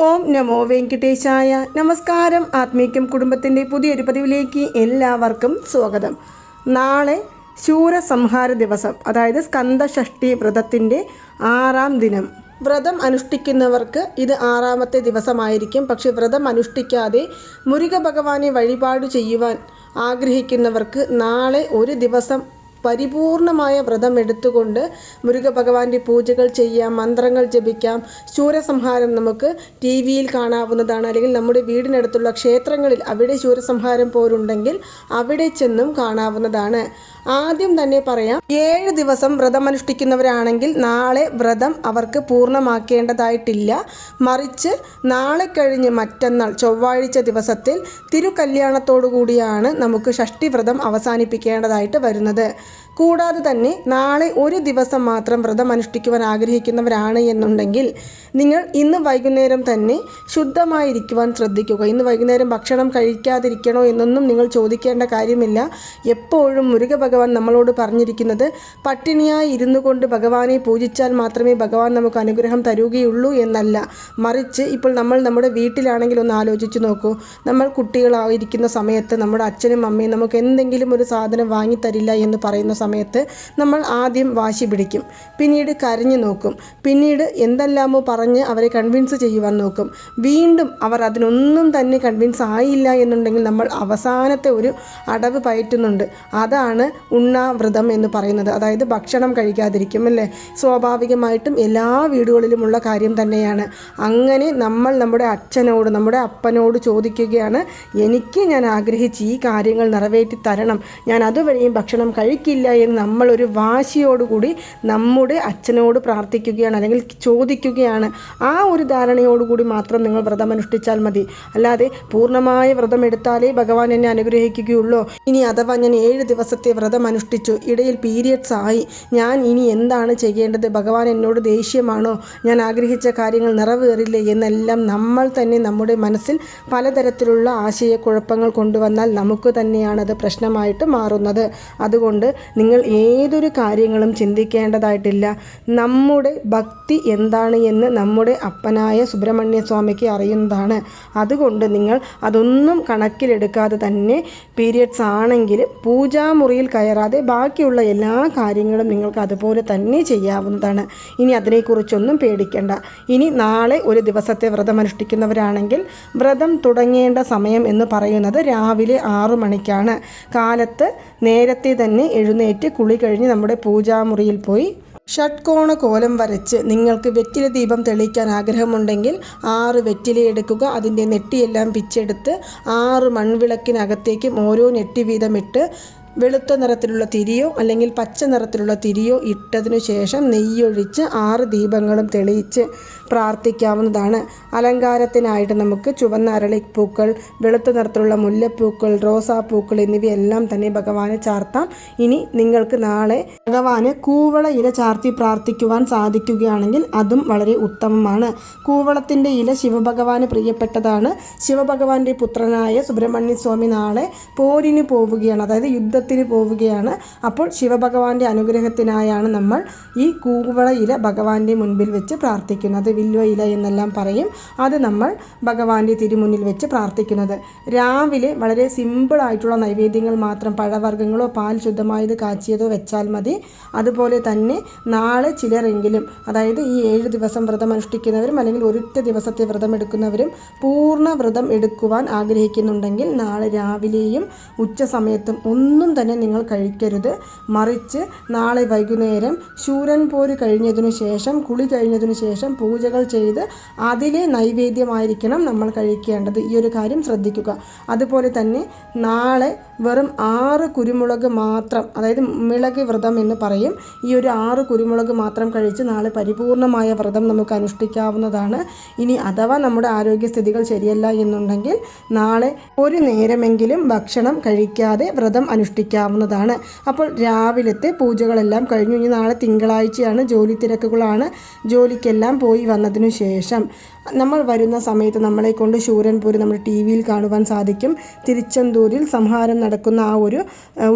ഓം നമോ വെങ്കിട്ടേശായ. നമസ്കാരം. ആത്മീക്യം കുടുംബത്തിന്റെ പുതിയൊരു പതിവിലേക്ക് എല്ലാവർക്കും സ്വാഗതം. നാളെ ശൂരസംഹാര ദിവസം അതായത് സ്കന്ദഷഷ്ടി വ്രതത്തിന്റെ ആറാം ദിനം. വ്രതം അനുഷ്ഠിക്കുന്നവർക്ക് ഇത് ആറാമത്തെ ദിവസമായിരിക്കും. പക്ഷെ വ്രതം അനുഷ്ഠിക്കാതെ മുരുക ഭഗവാനെ വഴിപാട് ചെയ്യുവാൻ ആഗ്രഹിക്കുന്നവർക്ക് നാളെ ഒരു ദിവസം പരിപൂർണമായ വ്രതം എടുത്തുകൊണ്ട് മുരുക ഭഗവാന്റെ പൂജകൾ ചെയ്യാം മന്ത്രങ്ങൾ ജപിക്കാം. ശൂരസംഹാരം നമുക്ക് ടി വിയിൽ കാണാവുന്നതാണ്. അല്ലെങ്കിൽ നമ്മുടെ വീടിനടുത്തുള്ള ക്ഷേത്രങ്ങളിൽ അവിടെ ശൂരസംഹാരം പോരുണ്ടെങ്കിൽ അവിടെ ചെന്നും കാണാവുന്നതാണ്. ആദ്യം തന്നെ പറയാം ഏഴ് ദിവസം വ്രതം അനുഷ്ഠിക്കുന്നവരാണെങ്കിൽ നാളെ വ്രതം അവർക്ക് പൂർണമാക്കേണ്ടതായിട്ടില്ല. മറിച്ച് നാളെ കഴിഞ്ഞ് മറ്റന്നാൾ ചൊവ്വാഴ്ച ദിവസത്തിൽ തിരുകല്യാണത്തോടു കൂടിയാണ് നമുക്ക് ഷഷ്ടി വ്രതം അവസാനിപ്പിക്കേണ്ടതായിട്ട് വരുന്നത്. കൂടാതെ തന്നെ നാളെ ഒരു ദിവസം മാത്രം വ്രതം അനുഷ്ഠിക്കുവാൻ ആഗ്രഹിക്കുന്നവരാണ് എന്നുണ്ടെങ്കിൽ നിങ്ങൾ ഇന്ന് വൈകുന്നേരം തന്നെ ശുദ്ധമായിരിക്കുവാൻ ശ്രദ്ധിക്കുക. ഇന്ന് വൈകുന്നേരം ഭക്ഷണം കഴിക്കാതിരിക്കണോ എന്നൊന്നും നിങ്ങൾ ചോദിക്കേണ്ട കാര്യമില്ല. എപ്പോഴും മുരുക ഭഗവാൻ നമ്മളോട് പറഞ്ഞിരിക്കുന്നത് പട്ടിണിയായി ഇരുന്നു കൊണ്ട് ഭഗവാനെ പൂജിച്ചാൽ മാത്രമേ ഭഗവാൻ നമുക്ക് അനുഗ്രഹം തരുകയുള്ളൂ എന്നല്ല. മറിച്ച് ഇപ്പോൾ നമ്മൾ നമ്മുടെ വീട്ടിലാണെങ്കിൽ ഒന്ന് ആലോചിച്ച് നോക്കൂ. നമ്മൾ കുട്ടികളായിരിക്കുന്ന സമയത്ത് നമ്മുടെ അച്ഛനും അമ്മയും നമുക്ക് എന്തെങ്കിലും ഒരു സാധനം വാങ്ങിത്തരില്ല എന്ന് പറയുന്ന സമയത്ത് നമ്മൾ ആദ്യം വാശി പിടിക്കും. പിന്നീട് കരഞ്ഞു നോക്കും. പിന്നീട് എന്തെല്ലാമോ പറഞ്ഞ് അവരെ കൺവിൻസ് ചെയ്യുവാൻ നോക്കും. വീണ്ടും അവർ അതിനൊന്നും തന്നെ കൺവിൻസ് ആയില്ല എന്നുണ്ടെങ്കിൽ നമ്മൾ അവസാനത്തെ ഒരു അടവ് പയറ്റുന്നുണ്ട്. അതാണ് ഉണ്ണാവ്രതം എന്ന് പറയുന്നത്. അതായത് ഭക്ഷണം കഴിക്കാതിരിക്കും അല്ലേ? സ്വാഭാവികമായിട്ടും എല്ലാ വീടുകളിലുമുള്ള കാര്യം തന്നെയാണ്. അങ്ങനെ നമ്മൾ നമ്മുടെ അച്ഛനോട് നമ്മുടെ അപ്പനോട് ചോദിക്കുകയാണ് എനിക്ക് ഞാൻ ആഗ്രഹിച്ച് ഈ കാര്യങ്ങൾ നിറവേറ്റി തരണം. ഞാൻ അതുവരെയും ഭക്ഷണം കഴിക്കില്ല എന്ന് നമ്മളൊരു വാശിയോടുകൂടി നമ്മുടെ അച്ഛനോട് പ്രാർത്ഥിക്കുകയാണ് അല്ലെങ്കിൽ ചോദിക്കുകയാണ്. ആ ഒരു ധാരണയോടുകൂടി മാത്രം നിങ്ങൾ വ്രതം അനുഷ്ഠിച്ചാൽ മതി. അല്ലാതെ പൂർണമായ വ്രതം എടുത്താലേ ഭഗവാൻ എന്നെ അനുഗ്രഹിക്കുകയുള്ളൂ. ഇനി അഥവാ ഞാൻ ഏഴ് ദിവസത്തെ വ്രതം അനുഷ്ഠിച്ചു ഇടയിൽ പീരിയഡ്സ് ആയി ഞാൻ ഇനി എന്താണ് ചെയ്യേണ്ടത്? ഭഗവാൻ എന്നോട് ദേഷ്യമാണോ? ഞാൻ ആഗ്രഹിച്ച കാര്യങ്ങൾ നിറവേറില്ലേ എന്നെല്ലാം നമ്മൾ തന്നെ നമ്മുടെ മനസ്സിൽ പലതരത്തിലുള്ള ആശയക്കുഴപ്പങ്ങൾ കൊണ്ടുവന്നാൽ നമുക്ക് തന്നെയാണ് അത് പ്രശ്നമായിട്ട് മാറുന്നത്. അതുകൊണ്ട് നിങ്ങൾ ഏതൊരു കാര്യങ്ങളും ചിന്തിക്കേണ്ടതായിട്ടില്ല. നമ്മുടെ ഭക്തി എന്താണ് എന്ന് നമ്മുടെ അപ്പനായ സുബ്രഹ്മണ്യ സ്വാമിക്ക് അറിയുന്നതാണ്. അതുകൊണ്ട് നിങ്ങൾ അതൊന്നും കണക്കിലെടുക്കാതെ തന്നെ പീരിയഡ്സ് ആണെങ്കിൽ പൂജാമുറിയിൽ കയറാതെ ബാക്കിയുള്ള എല്ലാ കാര്യങ്ങളും നിങ്ങൾക്ക് അതുപോലെ തന്നെ ചെയ്യാവുന്നതാണ്. ഇനി അതിനെക്കുറിച്ചൊന്നും പേടിക്കേണ്ട. ഇനി നാളെ ഒരു ദിവസത്തെ വ്രതം അനുഷ്ഠിക്കുന്നവരാണെങ്കിൽ വ്രതം തുടങ്ങേണ്ട സമയം എന്ന് പറയുന്നത് രാവിലെ ആറു മണിക്കാണ്. കാലത്ത് നേരത്തെ തന്നെ എഴുന്നേറ്റ് കുളി കഴിഞ്ഞ് നമ്മുടെ പൂജാമുറിയിൽ പോയി. ഷട്കോണ കോലം വരച്ച് നിങ്ങൾക്ക് വെറ്റില ദീപം തെളിയിക്കാൻ ആഗ്രഹമുണ്ടെങ്കിൽ ആറ് വെറ്റില എടുക്കുക. അതിന്റെ നെറ്റിയെല്ലാം പിച്ചെടുത്ത് ആറ് മൺവിളക്കിനകത്തേക്കും ഓരോ നെറ്റി വീതം ഇട്ട് വെളുത്ത നിറത്തിലുള്ള തിരിയോ അല്ലെങ്കിൽ പച്ച നിറത്തിലുള്ള തിരിയോ ഇട്ടതിനു ശേഷം നെയ്യൊഴിച്ച് ആറ് ദീപങ്ങളും തെളിയിച്ച് പ്രാർത്ഥിക്കാവുന്നതാണ്. അലങ്കാരത്തിനായിട്ട് നമുക്ക് ചുവന്ന അരളിപ്പൂക്കൾ വെളുത്ത നിറത്തിലുള്ള മുല്ലപ്പൂക്കൾ റോസാപ്പൂക്കൾ എന്നിവയെല്ലാം തന്നെ ഭഗവാനെ ചാർത്താം. ഇനി നിങ്ങൾക്ക് നാളെ ഭഗവാന് കൂവള ഇല ചാർത്തി പ്രാർത്ഥിക്കുവാൻ സാധിക്കുകയാണെങ്കിൽ അതും വളരെ ഉത്തമമാണ്. കൂവളത്തിന്റെ ഇല ശിവഭഗവാന് പ്രിയപ്പെട്ടതാണ്. ശിവഭഗവാന്റെ പുത്രനായ സുബ്രഹ്മണ്യ സ്വാമി നാളെ പോരിന് പോവുകയാണ് അതായത് യുദ്ധത്തിന് പോവുകയാണ്. അപ്പോൾ ശിവഭഗവാന്റെ അനുഗ്രഹത്തിനായാണ് നമ്മൾ ഈ കൂവള ഇല ഭഗവാന്റെ മുൻപിൽ വെച്ച് പ്രാർത്ഥിക്കുന്നത്. വില്വ ഇല എന്നെല്ലാം പറയും. അത് നമ്മൾ ഭഗവാന്റെ തിരുമുന്നിൽ വെച്ച് പ്രാർത്ഥിക്കുന്നത്. രാവിലെ വളരെ സിമ്പിളായിട്ടുള്ള നൈവേദ്യങ്ങൾ മാത്രം പഴവർഗങ്ങളോ പാൽ ശുദ്ധമായത് കാച്ചിയതോ വെച്ചാൽ മതി. അതുപോലെ തന്നെ നാളെ ചിലരെങ്കിലും അതായത് ഈ ഏഴ് ദിവസം വ്രതം അനുഷ്ഠിക്കുന്നവരും അല്ലെങ്കിൽ ഒരൊറ്റ ദിവസത്തെ വ്രതം എടുക്കുന്നവരും പൂർണ വ്രതം എടുക്കുവാൻ ആഗ്രഹിക്കുന്നുണ്ടെങ്കിൽ നാളെ രാവിലെയും ഉച്ച സമയത്തും ഒന്നും തന്നെ നിങ്ങൾ കഴിക്കരുത്. മറിച്ച് നാളെ വൈകുന്നേരം ശൂരൻ പോര് കഴിഞ്ഞതിനു ശേഷം കുളി കഴിഞ്ഞതിനു ശേഷം പൂജകൾ ചെയ്ത് അതിലെ നൈവേദ്യമായിരിക്കണം നമ്മൾ കഴിക്കേണ്ടത്. ഈ ഒരു കാര്യം ശ്രദ്ധിക്കുക. അതുപോലെ തന്നെ നാളെ വെറും ആറ് കുരുമുളക് മാത്രം അതായത് മിളക് വ്രതം എന്ന് പറയും. ഈ ഒരു ആറ് കുരുമുളക് മാത്രം കഴിച്ച് നാളെ പരിപൂർണമായ വ്രതം നമുക്ക് അനുഷ്ഠിക്കാവുന്നതാണ്. ഇനി അഥവാ നമ്മുടെ ആരോഗ്യസ്ഥിതികൾ ശരിയല്ല എന്നുണ്ടെങ്കിൽ നാളെ ഒരു നേരമെങ്കിലും ഭക്ഷണം കഴിക്കാതെ വ്രതം അനുഷ്ഠിക്കാവുന്നതാണ്. അപ്പോൾ രാവിലത്തെ പൂജകളെല്ലാം കഴിഞ്ഞു. ഇനി നാളെ തിങ്കളാഴ്ചയാണ് ജോലി തിരക്കുകളാണ്. ജോലിക്കെല്ലാം പോയി വന്നതിനു ശേഷം നമ്മൾ വരുന്ന സമയത്ത് നമ്മളെ കൊണ്ട് ശൂരൻപൂര് നമ്മൾ ടി വിയിൽ കാണുവാൻ സാധിക്കും. തിരുച്ചെന്തൂരിൽ സംഹാരം നടക്കുന്ന ആ ഒരു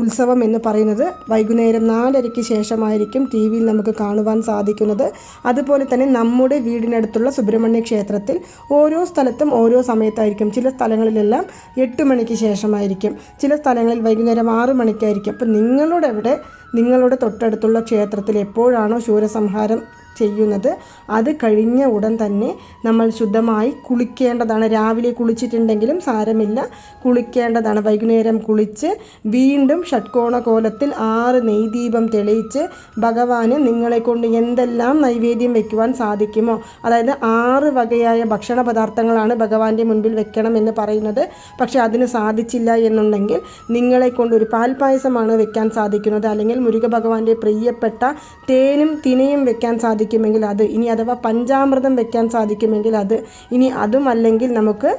ഉത്സവം എന്ന് പറയുന്നത് വൈകുന്നേരം നാലരയ്ക്ക് ശേഷമായിരിക്കും ടി വിയിൽ നമുക്ക് കാണുവാൻ സാധിക്കുന്നത്. അതുപോലെ തന്നെ നമ്മുടെ വീടിനടുത്തുള്ള സുബ്രഹ്മണ്യ ക്ഷേത്രത്തിൽ ഓരോ സ്ഥലത്തും ഓരോ സമയത്തായിരിക്കും. ചില സ്ഥലങ്ങളിലെല്ലാം എട്ട് മണിക്ക് ശേഷമായിരിക്കും. ചില സ്ഥലങ്ങളിൽ വൈകുന്നേരം ആറ് മണിക്കായിരിക്കും. അപ്പം നിങ്ങളുടെ അവിടെ നിങ്ങളുടെ തൊട്ടടുത്തുള്ള ക്ഷേത്രത്തിൽ എപ്പോഴാണോ ശൂരസംഹാരം ചെയ്യുന്നത്. അത് കഴിഞ്ഞ ഉടൻ തന്നെ നമ്മൾ ശുദ്ധമായി കുളിക്കേണ്ടതാണ്. രാവിലെ കുളിച്ചിട്ടുണ്ടെങ്കിലും സാരമില്ല. കുളിക്കേണ്ടതാണ്. വൈകുന്നേരം കുളിച്ച് വീണ്ടും ഷട്കോണ കോലത്തിൽ ആറ് നെയ്ദീപം തെളിയിച്ച് ഭഗവാന് നിങ്ങളെ കൊണ്ട് എന്തെല്ലാം നൈവേദ്യം വെക്കുവാൻ സാധിക്കുമോ? അതായത് ആറ് വകയായ ഭക്ഷണ പദാർത്ഥങ്ങളാണ് ഭഗവാന്റെ മുൻപിൽ വെക്കണം എന്ന് പറയുന്നത്. പക്ഷെ അതിന് സാധിച്ചില്ല എന്നുണ്ടെങ്കിൽ നിങ്ങളെ കൊണ്ട് ഒരു പാൽപ്പായസമാണ് വെക്കാൻ സാധിക്കുന്നത്. അല്ലെങ്കിൽ മുരുക ഭഗവാന്റെ പ്രിയപ്പെട്ട തേനും തിനയും വെക്കാൻ സാധിക്കുമെങ്കിൽ അത് ഇനി അഥവാ പഞ്ചാമൃതം വെക്കാൻ സാധിക്കുമെങ്കിൽ അത് ഇനി അതും അല്ലെങ്കിൽ നമുക്ക്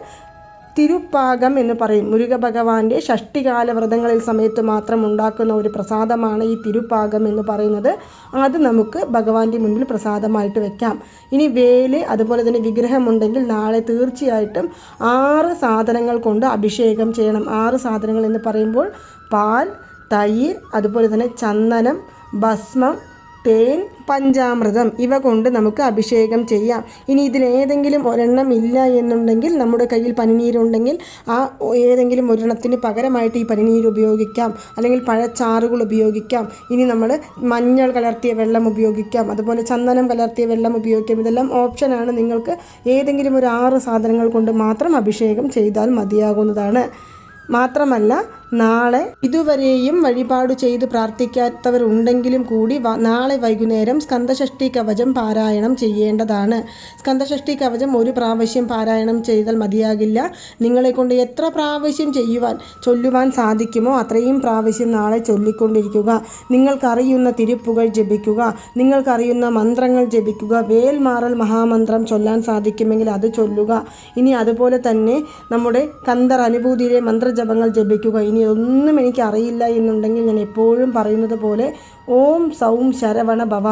തിരുപ്പാകം എന്ന് പറയും. മുരുക ഭഗവാന്റെ ഷഷ്ടികാല വ്രതങ്ങളിൽ സമയത്ത് മാത്രം ഉണ്ടാക്കുന്ന ഒരു പ്രസാദമാണ് ഈ തിരുപ്പാകം എന്ന് പറയുന്നത്. അത് നമുക്ക് ഭഗവാന്റെ മുന്നിൽ പ്രസാദമായിട്ട് വെക്കാം. ഇനി വേൽ അതുപോലെ തന്നെ വിഗ്രഹമുണ്ടെങ്കിൽ നാളെ തീർച്ചയായിട്ടും ആറ് സാധനങ്ങൾ കൊണ്ട് അഭിഷേകം ചെയ്യണം. ആറ് സാധനങ്ങൾ എന്ന് പറയുമ്പോൾ പാൽ തൈര് അതുപോലെ തന്നെ ചന്ദനം ഭസ്മം തേൻ പഞ്ചാമൃതം ഇവ കൊണ്ട് നമുക്ക് അഭിഷേകം ചെയ്യാം. ഇനി ഇതിലേതെങ്കിലും ഒരെണ്ണം ഇല്ല എന്നുണ്ടെങ്കിൽ നമ്മുടെ കയ്യിൽ പനിനീരുണ്ടെങ്കിൽ ആ ഏതെങ്കിലും ഒരെണ്ണത്തിന് പകരമായിട്ട് ഈ പനിനീര് ഉപയോഗിക്കാം. അല്ലെങ്കിൽ പഴച്ചാറുകൾ ഉപയോഗിക്കാം. ഇനി നമ്മൾ മഞ്ഞൾ കലർത്തിയ വെള്ളം ഉപയോഗിക്കാം. അതുപോലെ ചന്ദനം കലർത്തിയ വെള്ളം ഉപയോഗിക്കാം. ഇതെല്ലാം ഓപ്ഷനാണ് നിങ്ങൾക്ക് ഏതെങ്കിലും ഒരു ആറ് സാധനങ്ങൾ കൊണ്ട് മാത്രം അഭിഷേകം ചെയ്താൽ മതിയാകുന്നതാണ്. മാത്രമല്ല നാളെ ഇതുവരെയും വഴിപാട് ചെയ്ത് പ്രാർത്ഥിക്കാത്തവരുണ്ടെങ്കിലും കൂടി നാളെ വൈകുന്നേരം സ്കന്ദഷഷ്ടി കവചം പാരായണം ചെയ്യേണ്ടതാണ്. സ്കന്ദഷഷ്ടി കവചം ഒരു പ്രാവശ്യം പാരായണം ചെയ്താൽ മതിയാകില്ല. നിങ്ങളെ കൊണ്ട് എത്ര പ്രാവശ്യം ചെയ്യുവാൻ ചൊല്ലുവാൻ സാധിക്കുമോ അത്രയും പ്രാവശ്യം നാളെ ചൊല്ലിക്കൊണ്ടിരിക്കുക. നിങ്ങൾക്കറിയുന്ന തിരുപ്പുകൾ ജപിക്കുക. നിങ്ങൾക്കറിയുന്ന മന്ത്രങ്ങൾ ജപിക്കുക. വേൽമാറൽ മഹാമന്ത്രം ചൊല്ലാൻ സാധിക്കുമെങ്കിൽ അത് ചൊല്ലുക. ഇനി അതുപോലെ തന്നെ നമ്മുടെ കന്തർ അനുഭൂതിയിലെ മന്ത്രജപങ്ങൾ ജപിക്കുക. ഇനി ഒന്നും എനിക്കറിയില്ല എന്നുണ്ടെങ്കിൽ ഞാൻ എപ്പോഴും പറയുന്നത് പോലെ ഓം സൗം ശരവണ ഭവ.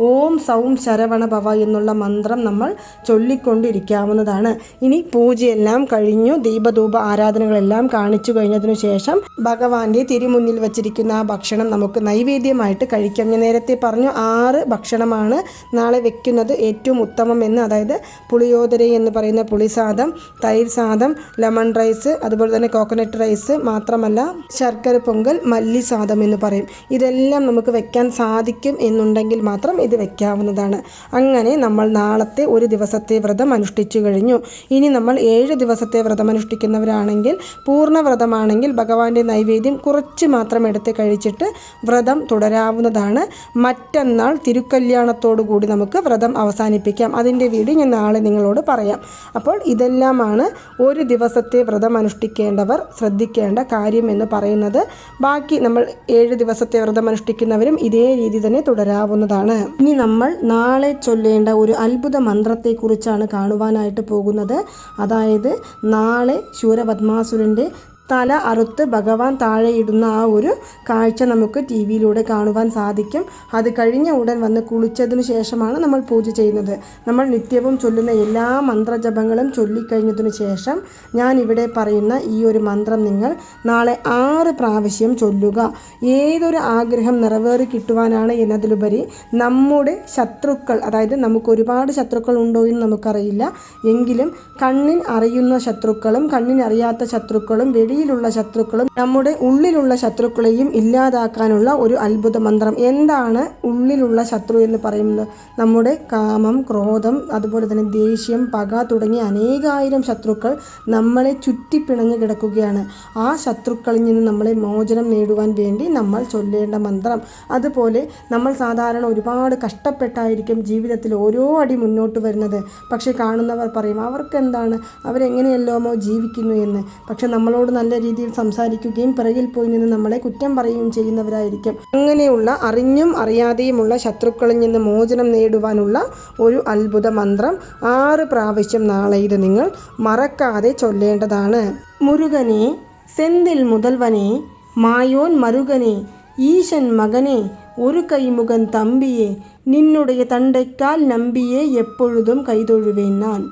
ഓം സൗം ശരവണ ഭവ എന്നുള്ള മന്ത്രം നമ്മൾ ചൊല്ലിക്കൊണ്ടിരിക്കാവുന്നതാണ്. ഇനി പൂജയെല്ലാം കഴിഞ്ഞു ദീപധൂപ ആരാധനകളെല്ലാം കാണിച്ചു കഴിഞ്ഞതിനു ശേഷം ഭഗവാന്റെ തിരുമുന്നിൽ വച്ചിരിക്കുന്ന ആ ഭക്ഷണം നമുക്ക് നൈവേദ്യമായിട്ട് കഴിക്കാം. ഞാൻ നേരത്തെ പറഞ്ഞു ആറ് ഭക്ഷണമാണ് നാളെ വെക്കുന്നത് ഏറ്റവും ഉത്തമം എന്ന്. അതായത് പുളിയോദര എന്ന് പറയുന്ന പുളിസാദം തൈര് സാദം ലെമൺ റൈസ് അതുപോലെ തന്നെ കോക്കനട്ട് റൈസ് മാത്രമല്ല ശർക്കര പൊങ്കൽ മല്ലി സാദം എന്ന് പറയും. ഇതെല്ലാം നമുക്ക് വെക്കാൻ സാധിക്കും എന്നുണ്ടെങ്കിൽ മാത്രം ഇത് വെക്കാവുന്നതാണ്. അങ്ങനെ നമ്മൾ നാളത്തെ ഒരു ദിവസത്തെ വ്രതം അനുഷ്ഠിച്ചു കഴിഞ്ഞു. ഇനി നമ്മൾ ഏഴ് ദിവസത്തെ വ്രതം അനുഷ്ഠിക്കുന്നവരാണെങ്കിൽ പൂർണ വ്രതമാണെങ്കിൽ ഭഗവാന്റെ നൈവേദ്യം കുറച്ച് മാത്രം എടുത്ത് കഴിച്ചിട്ട് വ്രതം തുടരാവുന്നതാണ്. മറ്റന്നാൾ തിരുക്കല്യാണത്തോടു കൂടി നമുക്ക് വ്രതം അവസാനിപ്പിക്കാം. അതിന്റെ വീഡിയോ ഞാൻ നാളെ നിങ്ങളോട് പറയാം. അപ്പോൾ ഇതെല്ലാമാണ് ഒരു ദിവസത്തെ വ്രതം അനുഷ്ഠിക്കേണ്ടവർ ശ്രദ്ധിക്കേണ്ട കാര്യം എന്ന് പറയുന്നത്. ബാക്കി നമ്മൾ ഏഴ് ദിവസത്തെ വ്രതം അനുഷ്ഠിക്കുന്നവരും ഇതേ രീതി തന്നെ തുടരാവുന്നതാണ്. ഇനി നമ്മൾ നാളെ ചൊല്ലേണ്ട ഒരു അത്ഭുത മന്ത്രത്തെക്കുറിച്ചാണ് കാണുവാനായിട്ട് പോകുന്നത്. അതായത് നാളെ ശൂരപത്മാസുരന്റെ തല അറുത്ത് ഭഗവാൻ താഴെയിടുന്ന ആ ഒരു കാഴ്ച നമുക്ക് ടി വിയിലൂടെ കാണുവാൻ സാധിക്കും. അത് കഴിഞ്ഞ ഉടൻ വന്ന് കുളിച്ചതിനു ശേഷമാണ് നമ്മൾ പൂജ ചെയ്യുന്നത്. നമ്മൾ നിത്യവും ചൊല്ലുന്ന എല്ലാ മന്ത്രജപങ്ങളും ചൊല്ലിക്കഴിഞ്ഞതിനു ശേഷം ഞാൻ ഇവിടെ പറയുന്ന ഈ ഒരു മന്ത്രം നിങ്ങൾ നാളെ ആറ് പ്രാവശ്യം ചൊല്ലുക. ഏതൊരു ആഗ്രഹം നിറവേറി കിട്ടുവാനാണ് എന്നതിലുപരി നമ്മുടെ ശത്രുക്കൾ അതായത് നമുക്ക് ഒരുപാട് ശത്രുക്കൾ ഉണ്ടോ എന്ന് നമുക്കറിയില്ല. എങ്കിലും കണ്ണിൻ അറിയുന്ന ശത്രുക്കളും കണ്ണിനറിയാത്ത ശത്രുക്കളും വെളിയിലുള്ള ശത്രുക്കളും നമ്മുടെ ഉള്ളിലുള്ള ശത്രുക്കളെയും ഇല്ലാതാക്കാനുള്ള ഒരു അത്ഭുത മന്ത്രം. എന്താണ് ഉള്ളിലുള്ള ശത്രു എന്ന് പറയുന്നത്? നമ്മുടെ കാമം ക്രോധം അതുപോലെ തന്നെ ദേഷ്യം പക തുടങ്ങിയ അനേകായിരം ശത്രുക്കൾ നമ്മളെ ചുറ്റിപ്പിണഞ്ഞു കിടക്കുകയാണ്. ആ ശത്രുക്കളിൽ നിന്ന് നമ്മളെ മോചനം നേടുവാൻ വേണ്ടി നമ്മൾ ചൊല്ലേണ്ട മന്ത്രം. അതുപോലെ നമ്മൾ സാധാരണ ഒരുപാട് കഷ്ടപ്പെട്ടായിരിക്കും ജീവിതത്തിൽ ഓരോ അടി മുന്നോട്ട് വരുന്നത്. പക്ഷേ കാണുന്നവർ പറയും അവർക്ക് എന്താണ്? അവരെങ്ങനെയല്ലോമോ ജീവിക്കുന്നു എന്ന്. പക്ഷെ നമ്മളോട് നല്ല രീതിയിൽ സംസാരിക്കുകയും പിറകിൽ പോയി നിന്ന് നമ്മളെ കുറ്റം പറയുകയും ചെയ്യുന്നവരായിരിക്കും. അങ്ങനെയുള്ള അറിഞ്ഞും അറിയാതെയുമുള്ള ശത്രുക്കളിൽ നിന്ന് മോചനം നേടുവാനുള്ള ഒരു അത്ഭുത മന്ത്രം ആറ് പ്രാവശ്യം നാളെ ഇത് നിങ്ങൾ മറക്കാതെ ചൊല്ലേണ്ടതാണ്. മുരുകനെ സെന്തിൽ മുതൽവനെ മായോൻ മരുകനെ ഈശൻ മകനെ ഒരു കൈമുഖൻ തമ്പിയെ നിന്നുടേ തണ്ടയ്ക്കാൽ നമ്പിയെ എപ്പോഴും കൈതൊഴുവേൻ ഞാൻ.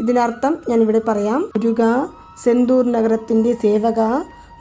ഇതിനർത്ഥം ഞാൻ ഇവിടെ പറയാം. മുരുക സെന്തൂർ നഗരത്തിന്റെ സേവക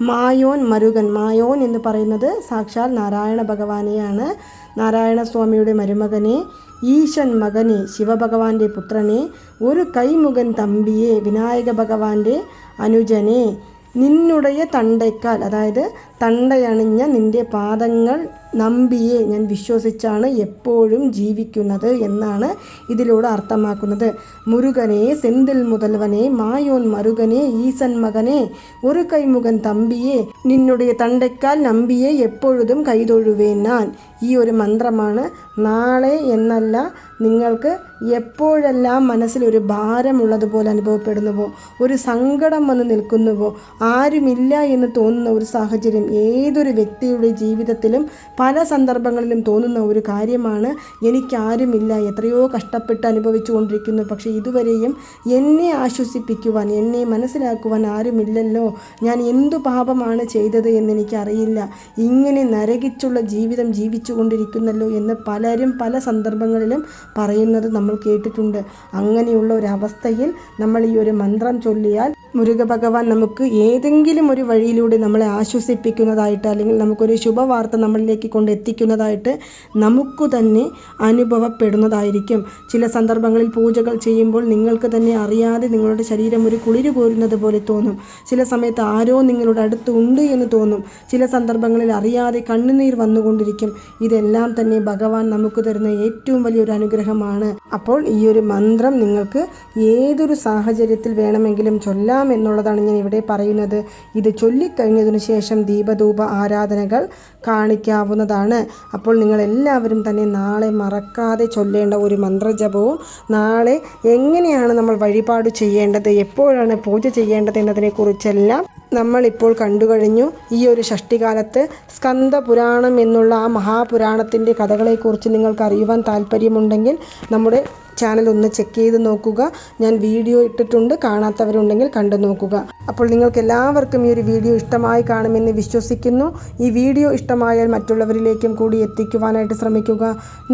മായോൻ മരുകൻ. മായോൻ എന്ന് പറയുന്നത് സാക്ഷാൽ നാരായണ ഭഗവാനെയാണ്. നാരായണ സ്വാമിയുടെ മരുമകനെ ഈശൻ മകനെ ശിവഭഗവാന്റെ പുത്രനെ ഒരു കൈമുഖൻ തമ്പിയെ വിനായക ഭഗവാന്റെ അനുജനെ നിന്നുடைய തണ്ടയ്ക്കാൽ അതായത് തണ്ടയണിഞ്ഞ നിന്റെ പാദങ്ങൾ നമ്പിയെ ഞാൻ വിശ്വസിച്ചാണ് എപ്പോഴും ജീവിക്കുന്നത് എന്നാണ് ഇതിലൂടെ അർത്ഥമാക്കുന്നത്. മുരുകനെ സെന്തിൽ മുതൽവനെ മായോൻ മരുകനെ ഈസൻ മകനെ ഒരു കൈമുഖൻ തമ്പിയെ നിന്നുடைய തണ്ടയ്ക്കാൽ നമ്പിയെ എപ്പോഴും കൈതൊഴുവേ ഞാൻ. ഈ ഒരു മന്ത്രമാണ് നാളെ എന്നല്ല നിങ്ങൾക്ക് എപ്പോഴെല്ലാം മനസ്സിലൊരു ഭാരമുള്ളതുപോലെ അനുഭവപ്പെടുന്നുവോ ഒരു സങ്കടം വന്ന് നിൽക്കുന്നുവോ ആരുമില്ല എന്ന് തോന്നുന്ന ഒരു സാഹചര്യം ഏതൊരു വ്യക്തിയുടെ ജീവിതത്തിലും പല സന്ദർഭങ്ങളിലും തോന്നുന്ന ഒരു കാര്യമാണ് എനിക്കാരുമില്ല എത്രയോ കഷ്ടപ്പെട്ട് അനുഭവിച്ചു കൊണ്ടിരിക്കുന്നു പക്ഷേ ഇതുവരെയും എന്നെ ആശ്വസിപ്പിക്കുവാൻ എന്നെ മനസ്സിലാക്കുവാൻ ആരുമില്ലല്ലോ. ഞാൻ എന്തു പാപമാണ് ചെയ്തത് എന്നെനിക്കറിയില്ല. ഇങ്ങനെ നരകിച്ചുള്ള ജീവിതം ജീവിച്ചു കൊണ്ടിരിക്കുന്നല്ലോ എന്ന് പലരും പല സന്ദർഭങ്ങളിലും പറയുന്നത് നമ്മൾ കേട്ടിട്ടുണ്ട്. അങ്ങനെയുള്ള ഒരു അവസ്ഥയിൽ നമ്മൾ ഈ ഒരു മന്ത്രം ചൊല്ലിയാൽ മുരുക ഭഗവാൻ നമുക്ക് ഏതെങ്കിലും ഒരു വഴിയിലൂടെ നമ്മളെ ആശ്വസിപ്പിക്കുന്നതായിട്ട് അല്ലെങ്കിൽ നമുക്കൊരു ശുഭവാർത്ത നമ്മളിലേക്ക് കൊണ്ട് എത്തിക്കുന്നതായിട്ട് നമുക്ക് തന്നെ അനുഭവപ്പെടുന്നതായിരിക്കും. ചില സന്ദർഭങ്ങളിൽ പൂജകൾ ചെയ്യുമ്പോൾ നിങ്ങൾക്ക് തന്നെ അറിയാതെ നിങ്ങളുടെ ശരീരം ഒരു കുളിര് കോരുന്നത് പോലെ തോന്നും. ചില സമയത്ത് ആരോ നിങ്ങളുടെ അടുത്ത് ഉണ്ട് എന്ന് തോന്നും. ചില സന്ദർഭങ്ങളിൽ അറിയാതെ കണ്ണുനീർ വന്നുകൊണ്ടിരിക്കും. ഇതെല്ലാം തന്നെ ഭഗവാൻ നമുക്ക് തരുന്ന ഏറ്റവും വലിയൊരു അനുഗ്രഹമാണ്. അപ്പോൾ ഈ ഒരു മന്ത്രം നിങ്ങൾക്ക് ഏതൊരു സാഹചര്യത്തിൽ വേണമെങ്കിലും ചൊല്ലാം എന്നുള്ളതാണ് ഞാൻ ഇവിടെ പറയുന്നത്. ഇത് ചൊല്ലിക്കഴിഞ്ഞതിനു ശേഷം ദീപധൂപ ആരാധനകൾ കാണിക്കാവുന്നതാണ്. അപ്പോൾ നിങ്ങൾ എല്ലാവരും തന്നെ നാളെ മറക്കാതെ ചൊല്ലേണ്ട ഒരു മന്ത്രജപവും നാളെ എങ്ങനെയാണ് നമ്മൾ വഴിപാട് ചെയ്യേണ്ടത് എപ്പോഴാണ് പൂജ ചെയ്യേണ്ടത് എന്നതിനെക്കുറിച്ചെല്ലാം നമ്മളിപ്പോൾ കണ്ടു കഴിഞ്ഞു. ഈ ഒരു ഷഷ്ടികാലത്ത് സ്കന്ദ പുരാണം എന്നുള്ള ആ മഹാപുരാണത്തിന്റെ കഥകളെക്കുറിച്ച് നിങ്ങൾക്ക് അറിയുവാൻ താല്പര്യമുണ്ടെങ്കിൽ നമ്മുടെ ചാനൽ ഒന്ന് ചെക്ക് ചെയ്ത് നോക്കുക. ഞാൻ വീഡിയോ ഇട്ടിട്ടുണ്ട് കാണാത്തവരുണ്ടെങ്കിൽ കണ്ടു നോക്കുക. അപ്പോൾ നിങ്ങൾക്ക് എല്ലാവർക്കും ഈ ഒരു വീഡിയോ ഇഷ്ടമായി കാണുമെന്ന് വിശ്വസിക്കുന്നു. ഈ വീഡിയോ ഇഷ്ടമായാൽ മറ്റുള്ളവരിലേക്കും കൂടി എത്തിക്കുവാനായിട്ട് ശ്രമിക്കുക.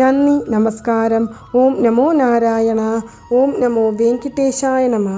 നന്ദി നമസ്കാരം. ഓം നമോ നാരായണ. ഓം നമോ വെങ്കിട്ടേശായ നമ.